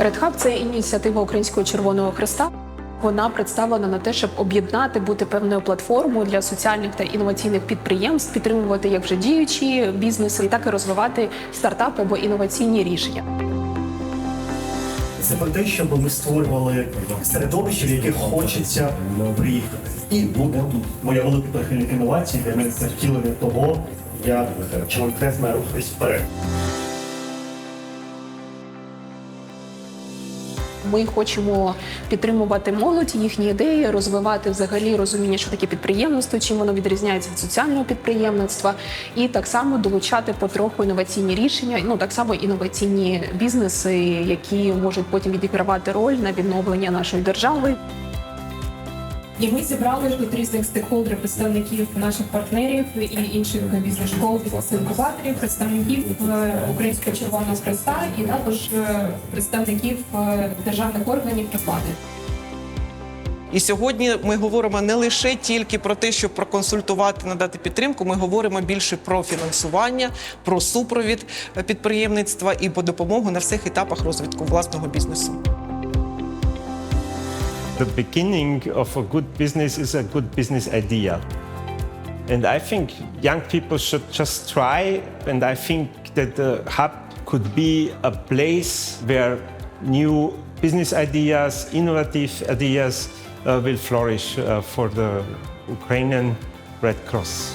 Red Hub – це ініціатива Українського Червоного Христа. Вона представлена на те, щоб об'єднати, бути певною платформою для соціальних та інноваційних підприємств, підтримувати як вже діючі бізнеси, так і розвивати стартапи або інноваційні рішення. Це про те, щоб ми створювали середовище, в яке хочеться приїхати. І буде тут моя велика прихильник інновацій, для мене це втілення того, як Челенкрес має рухатись вперед. Ми хочемо підтримувати молодь, їхні ідеї, розвивати взагалі розуміння, що таке підприємництво, чим воно відрізняється від соціального підприємництва, і так само долучати потроху інноваційні рішення, ну так само інноваційні бізнеси, які можуть потім відігравати роль на відновлення нашої держави. І ми зібрали тут різних стейкхолдерів, представників наших партнерів і інших бізнес-школ, бізнес-інкубаторів, представників е, Українського Червоного Хреста і також е, представників е, державних органів та влади. І сьогодні ми говоримо не лише тільки про те, щоб проконсультувати, надати підтримку. Ми говоримо більше про фінансування, про супровід підприємництва і по допомогу на всіх етапах розвитку власного бізнесу. The beginning of a good business is a good business idea. And I think young people should just try, and I think that the hub could be a place where new business ideas, innovative ideas uh, will flourish uh, for the Ukrainian Red Cross.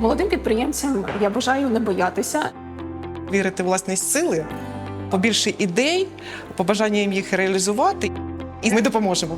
Молодим підприємцям я бажаю не боятися, Вірити в власні сили, побільше ідей, побажання їм їх реалізувати, і ми допоможемо.